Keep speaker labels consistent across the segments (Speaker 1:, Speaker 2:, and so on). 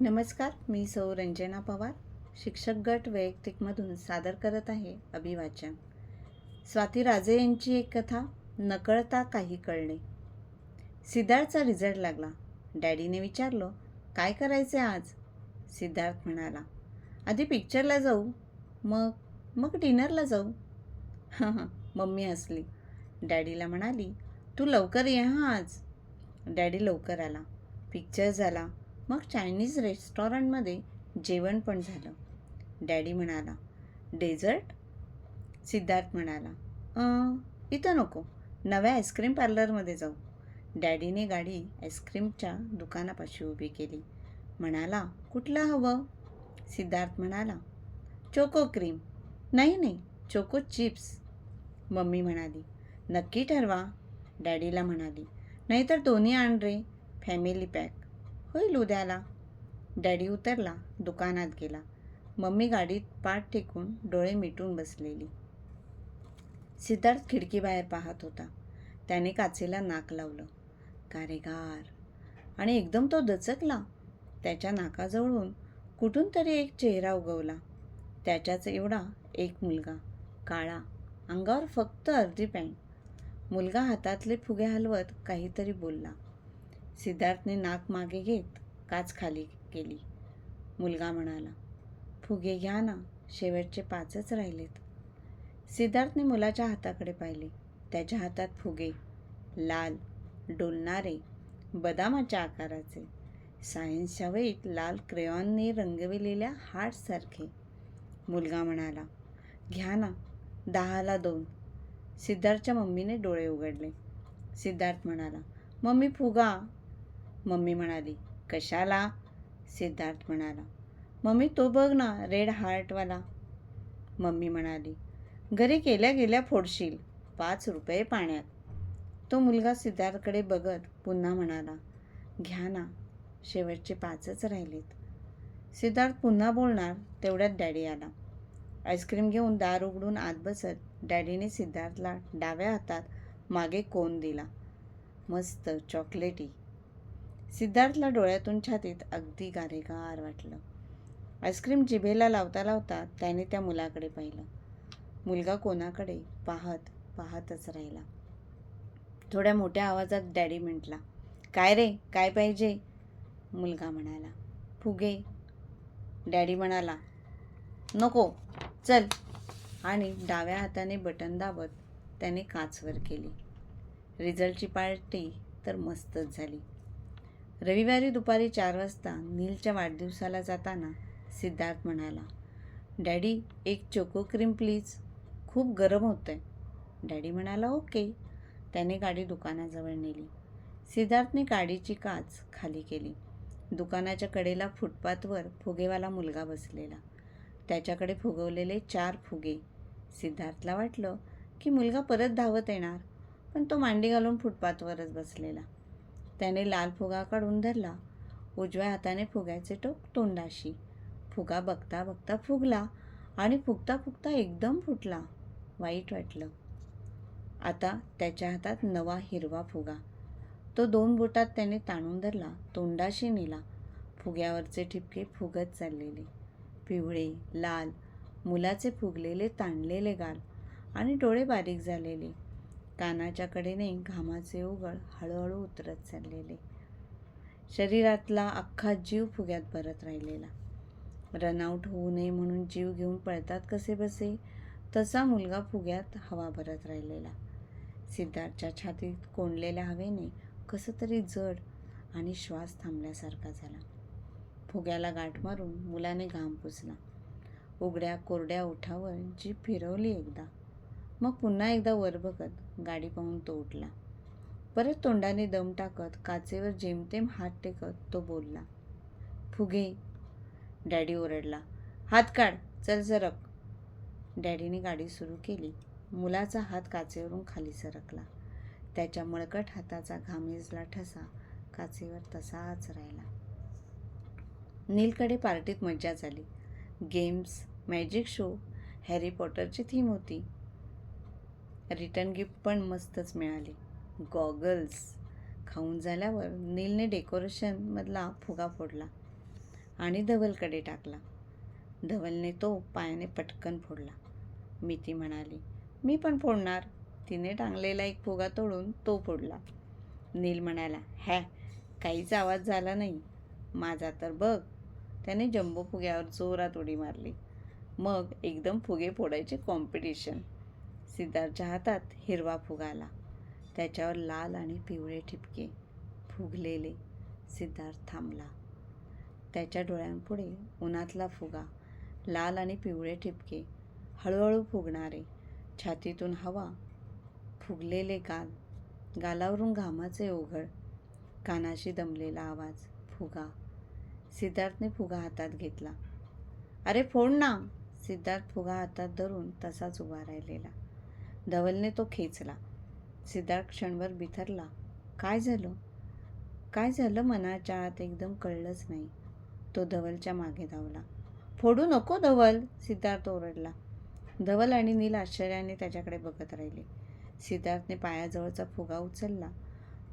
Speaker 1: नमस्कार मी सौ रंजना पवार शिक्षक गट वैयक्तिकमधून सादर करत आहे अभिवाचन. स्वाती राजे यांची एक कथा नकळता काही कळणे. सिद्धार्थचा रिझल्ट लागला. डॅडीने विचारलं काय करायचे आज? सिद्धार्थ म्हणाला आधी पिक्चरला जाऊ. मग मग डिनरला जाऊ. हां हां मम्मी हसली. डॅडीला म्हणाली तू लवकर ये हां आज. डॅडी लवकर आला. पिक्चर झाला. मग चायनीज रेस्टॉरंटमध्ये जेवण पण झालं. डॅडी म्हणाला डेझर्ट? सिद्धार्थ म्हणाला इथं नको नव्या आईस्क्रीम पार्लरमध्ये जाऊ. डॅडीने गाडी आईस्क्रीमच्या दुकानापाशी उभी केली. म्हणाला कुठलं हवं? सिद्धार्थ म्हणाला चोको क्रीम. नाही नाही चोको चिप्स. मम्मी म्हणाली नक्की ठरवा. डॅडीला म्हणाली नाहीतर दोन्ही आण रे फॅमिली पॅक. होईल उद्याला डॅडी उतरला दुकानात गेला. मम्मी गाडीत पाठ टेकून डोळे मिटून बसलेली. सिद्धार्थ खिडकीबाहेर पाहत होता. त्याने काचेला नाक लावलं. कारेगार. आणि एकदम तो दचकला. त्याच्या नाकाजवळून कुठून तरी एक चेहरा उगवला. त्याच्याच एवढा एक मुलगा. काळा. अंगावर फक्त अर्धी पॅन्ट. मुलगा हातातले फुगे हलवत काहीतरी बोलला. सिद्धार्थने नाक मागे घेत काच खाली केली. मुलगा म्हणाला फुगे घ्या ना शेवटचे पाचच राहिलेत. सिद्धार्थने मुलाच्या हाताकडे पाहिले. त्याच्या हातात फुगे लाल डोलणारे बदामाच्या आकाराचे सायन्सच्या वहीत लाल क्रेयॉनने रंगविलेल्या हार्टसारखे मुलगा म्हणाला घ्या ना दहाला दोन. सिद्धार्थच्या मम्मीने डोळे उघडले. सिद्धार्थ म्हणाला मम्मी फुगा. मम्मी म्हणाली कशाला? सिद्धार्थ म्हणाला मम्मी तो बघ ना रेड हार्टवाला. मम्मी म्हणाली घरी गेल्या गेल्या फोडशील पाच रुपये पाण्यात. तो मुलगा सिद्धार्थकडे बघत पुन्हा म्हणाला घ्या ना शेवटचे पाचच राहिलेत. सिद्धार्थ पुन्हा बोलणार तेवढ्यात डॅडी आला. आईस्क्रीम घेऊन दार उघडून आत बसत डॅडीने सिद्धार्थला डाव्या हातात मागे कोण दिला. मस्त चॉकलेटी. सिद्धार्थला डोळ्यातून छातीत अगदी गारेगार वाटलं. आईस्क्रीम जिभेला लावता लावता त्याने त्या मुलाकडे पाहिलं. मुलगा कोणाकडे? पाहत पाहतच राहिला. थोड्या मोठ्या आवाजात डॅडी म्हटला काय रे? काय पाहिजे? मुलगा म्हणाला फुगे. डॅडी म्हणाला नको चल. आणि डाव्या हाताने बटन दाबत त्याने काचवर केली. रिझल्टची पार्टी तर मस्तच झाली. रविवारी दुपारी चार वाजता नीलच्या वाढदिवसाला जाताना सिद्धार्थ म्हणाला डॅडी एक चोको क्रीम प्लीज. खूप गरम होतं आहे डॅडी म्हणाला ओके. त्याने गाडी दुकानाजवळ नेली. सिद्धार्थने गाडीची काच खाली केली. दुकानाच्या कडेला फुटपाथवर फुगेवाला मुलगा बसलेला. त्याच्याकडे फुगवलेले चार फुगे. सिद्धार्थला वाटलं की मुलगा परत धावत येणार पण तो मांडी घालून फुटपाथवरच बसलेला. त्याने लाल फुगा काढून धरला. उजव्या हाताने फुग्याचे टोक तोंडाशी. फुगा बघता बघता फुगला आणि फुगता फुगता एकदम फुटला. वाईट वाटलं. आता त्याच्या हातात नवा हिरवा फुगा. तो दोन बोटात त्याने ताणून धरला. तोंडाशी नेला. फुग्यावरचे ठिपके फुगत चाललेले. पिवळे लाल मुलाचे फुगलेले ताणलेले गाल आणि डोळे बारीक झालेले. कानाच्या कडेने घामाचे उघड हळूहळू उतरत चाललेले. शरीरातला अख्खा जीव फुग्यात भरत राहिलेला. रनआउट होऊ नये म्हणून जीव घेऊन पळतात कसे बसे? तसा मुलगा फुग्यात हवा भरत राहिलेला. सिद्धार्थच्या छातीत कोंडलेल्या हवेने कसं तरी जड आणि श्वास थांबल्यासारखा झाला. फुग्याला गाठ मारून मुलाने घाम पुसला. उघड्या कोरड्या ओठावर जीप फिरवली एकदा. मग पुन्हा एकदा वर बघत गाडी पाहून तो उठला. परत तोंडाने दम टाकत काचेवर जेमतेम हात टेकत तो बोलला फुगे. डॅडी ओरडला हात काढ चल सरक. डॅडीने गाडी सुरू केली. मुलाचा हात काचेवरून खाली सरकला. त्याच्या मळकट हाताचा घामेजला ठसा काचेवर तसाच राहिला. नीलकडे पार्टीत मज्जा झाली गेम्स मॅजिक शो हॅरी पॉटरची थीम होती. रिटर्न गिफ्ट पण मस्तच मिळाली. गॉगल्स. खाऊन झाल्यावर नीलने डेकोरेशनमधला फुगा फोडला आणि धवलकडे टाकला. धवलने तो पायाने पटकन फोडला. मी ती म्हणाली मी पण फोडणार. तिने टांगलेला एक फुगा तोडून तो फोडला. नील म्हणाला हॅ काहीच आवाज झाला नाही. माझा तर बघ. त्याने जंबो फुग्यावर जोरात उडी मारली. मग एकदम फुगे फोडायचे कॉम्पिटिशन सिद्धार्थच्या हातात हिरवा फुगाला. त्याच्यावर लाल आणि पिवळे ठिपके फुगलेले सिद्धार्थ थांबला. त्याच्या डोळ्यांपुढे उन्हातला फुगा लाल आणि पिवळे ठिपके हळूहळू फुगणारे छातीतून हवा फुगलेले गाल गालावरून घामाचे ओघळ कानाशी दमलेला आवाज फुगा. सिद्धार्थने फुगा हातात घेतला. अरे फोड ना. सिद्धार्थ फुगा हातात धरून तसाच उभा राहिलेला. धवलने तो खेचला. सिद्धार्थ क्षणभर बिथरला. काय झालं? काय झालं मनाच्या आत? एकदम कळलंच नाही. तो धवलच्या मागे धावला. फोडू नको धवल सिद्धार्थ ओरडला. धवल आणि नील आश्चर्याने त्याच्याकडे बघत राहिले. सिद्धार्थने पायाजवळचा फुगा उचलला.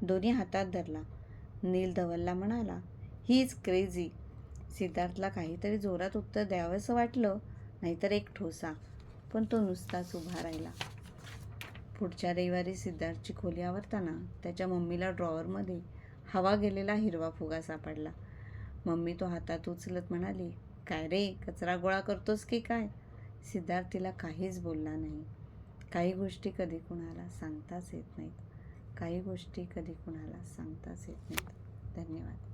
Speaker 1: दोन्ही हातात धरला. नील धवलला म्हणाला ही इज क्रेझी. सिद्धार्थला काहीतरी जोरात उत्तर द्यावंसं वाटलं नाहीतर एक ठोसा. पण तो नुसताच उभा राहिला. पुढच्या रविवारी सिद्धार्थची खोली आवरताना त्याच्या मम्मीला ड्रॉवरमध्ये हवा गेलेला हिरवा फुगा सापडला. मम्मी तो हातात उचलत म्हणाली काय रे कचरा गोळा करतोस की काय? सिद्धार्थ तिला काहीच बोलला नाही. काही गोष्टी कधी कुणाला सांगताच येत नाहीत. काही गोष्टी कधी कुणाला सांगताच येत नाहीत. धन्यवाद.